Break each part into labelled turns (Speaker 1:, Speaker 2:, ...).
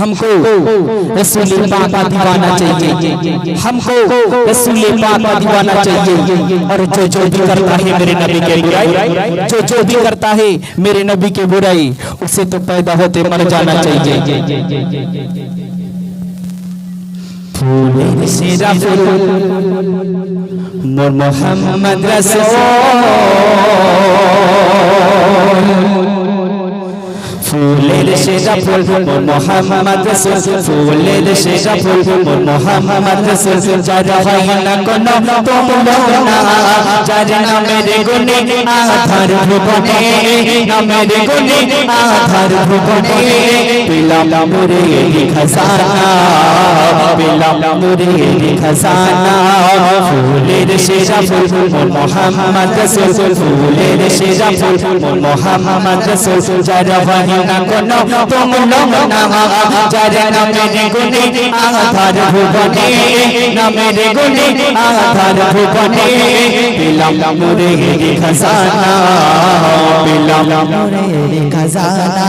Speaker 1: हमको रसूल पाक का दीवाना चाहिए। हमको रसूल पाक का दीवाना चाहिए। और जो जो भी करता है मेरे नबी के बुराई, जो जो भी करता है मेरे नबी के बुराई, उसे तो पैदा होते मर जाना चाहिए। मोहम्मद रसूल। ফুলের সেরা ফুল মোহাম্মদ ফুলের সেরা ফুল মোহাম্মদ যারা হয় না কোন তোমলো না নামের গুণে আধার ভুবনে নামের গুণে আধার ভুবনে। পেলাম মুরে খাজানা পেলাম মুরে খাজানা ফুলের সেরা ফুল মোহাম্মদ রসুল ফুলের সেরা ফুল মোহাম্মদ রসুল যারা হয় না কোন তোমলো না যারা নামের গুণে আধার ভুবনে নামের গুণে আধার ভুবনে পেলাম মুরে খাজানা পেলাম মুরে খাজানা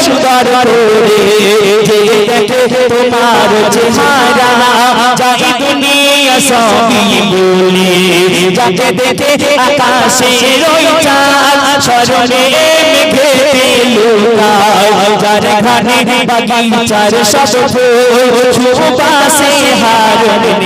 Speaker 1: সুন্দর করে দেখে তোমার চেহারা চাই দুনিয়া সবই ভুলে যাকে দেখে আকাশে রই চাঁদ স্মরণে মেঘে লুকায় যার ঘানে বাগিচার সব ফুল পাশে হার নিয়ে যায়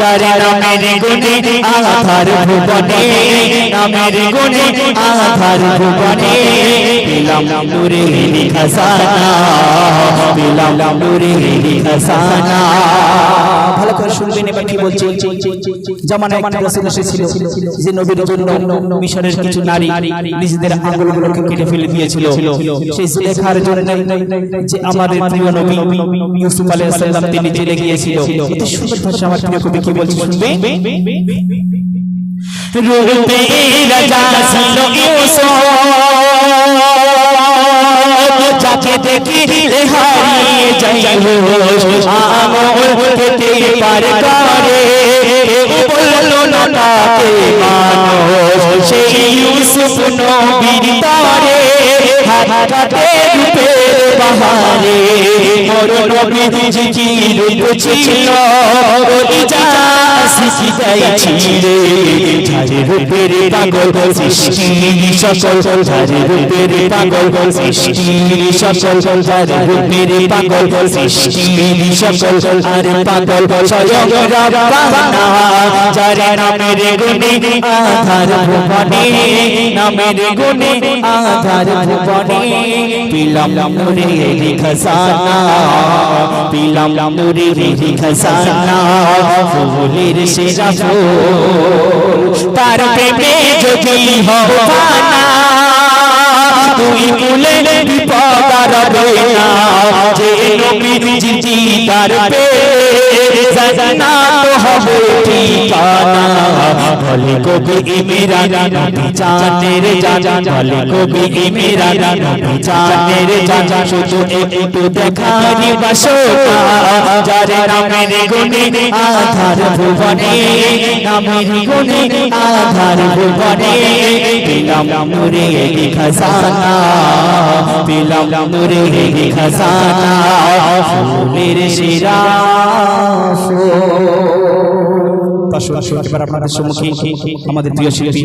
Speaker 1: যার নামের গুণে আধার ভুবনে নামের গুণে আধার ভুবনে পেলাম নূরে খাজানা পেলাম নূরে খাজানা ভালো করে শুনবেন এবার কি বলছে? জামানায় একটা রাসূল এসেছিল যে নবীর জন্য মিশরের কিছু নারী নিজেদের আঙ্গুলগুলোকে কেটে ফেলে দিয়েছিল। সেই জুলেখার জন্য যে আমাদের প্রিয় নবী ইউসুফ আলাইহিস সালাম তিনি জেলে গিয়েছিল। এত সুন্দর ভাষা আমার প্রিয় কবি কি বলছে শুনবে? রূপে রাজা ছিল ইউসুফ। যাকে দেখি হারিয়ে যাই আমল কেটে পার করে বলল, না তাকে সেই ইউসুফ নবীর তারে হাত রূপে বাহারে মোর নবী কি রূপ ছিল যা শিখাই ছিলে। ঝাড়ে রূপের পাগল সৃষ্টি, সকল ঝাড়ে রূপের পাগল সৃষ্টি, সকল ঝাড়ে রূপের পাগল সৃষ্টি, সকল আর পাগল স্বয়ং রব্বানা যারে নামের গুণে, আধার ভুবনে, নামের গুণে, আধার ভুবনে। পিলাম নুরে খাজানা পিলাম নুরে খাজানা ফুলের সেরা ফুল। তার প্রেমে যদি হবানা তুই কুলে বিপদ রবে না যে নবী জিজি তার পে জানা তো হবে ঠিকানা ভলে কবি মেরা নবী জানের জানা ভলে কবি মেরা নবী জানের জানা শুধু একটু দেখারি বাসনা যারে নামের গুণে আধার ভুবনে নামের গুণে আধার ভুবনে পেলাম নুরে খাজানা পেলাম নুরে খাজানা ফুলের শিরা এবার আপনাদের সম্মুখে আমাদের প্রিয় শিল্পী